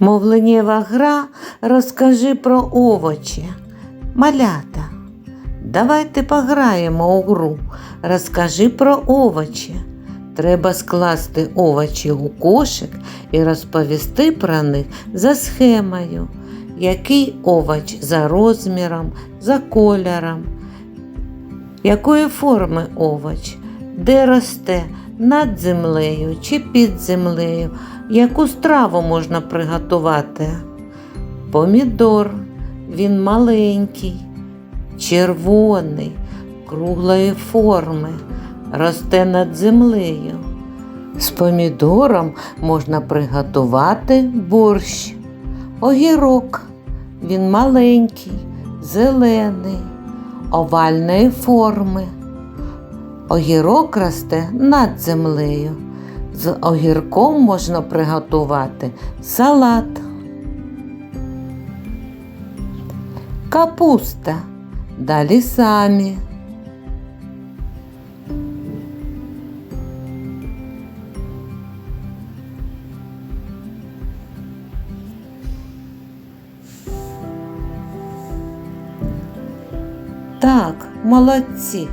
Мовленєва гра розкажи про овочі. Малята, давайте пограємо у гру. Розкажи про овочі. Треба скласти овочі у кошик і розповісти про них за схемою. Який овоч за розміром, за кольором, якої форми овоч, де росте над землею чи під землею, яку страву можна приготувати. Помідор, він маленький, червоний, круглої форми, росте над землею. З помідором можна приготувати борщ. Огірок, він маленький, зелений, овальної форми. Огірок росте над землею. З огірком можна приготувати салат. Капуста. Далі самі. Так, молодці.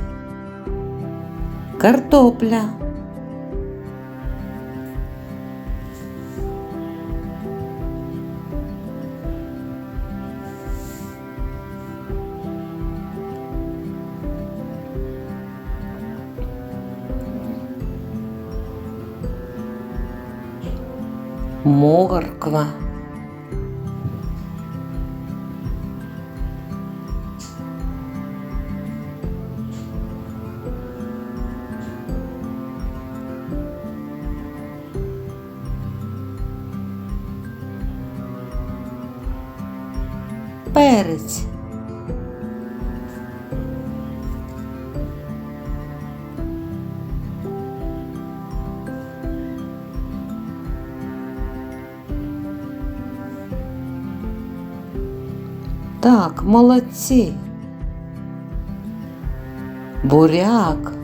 Картопля. Морква. Перець. Так, молодці. Буряк.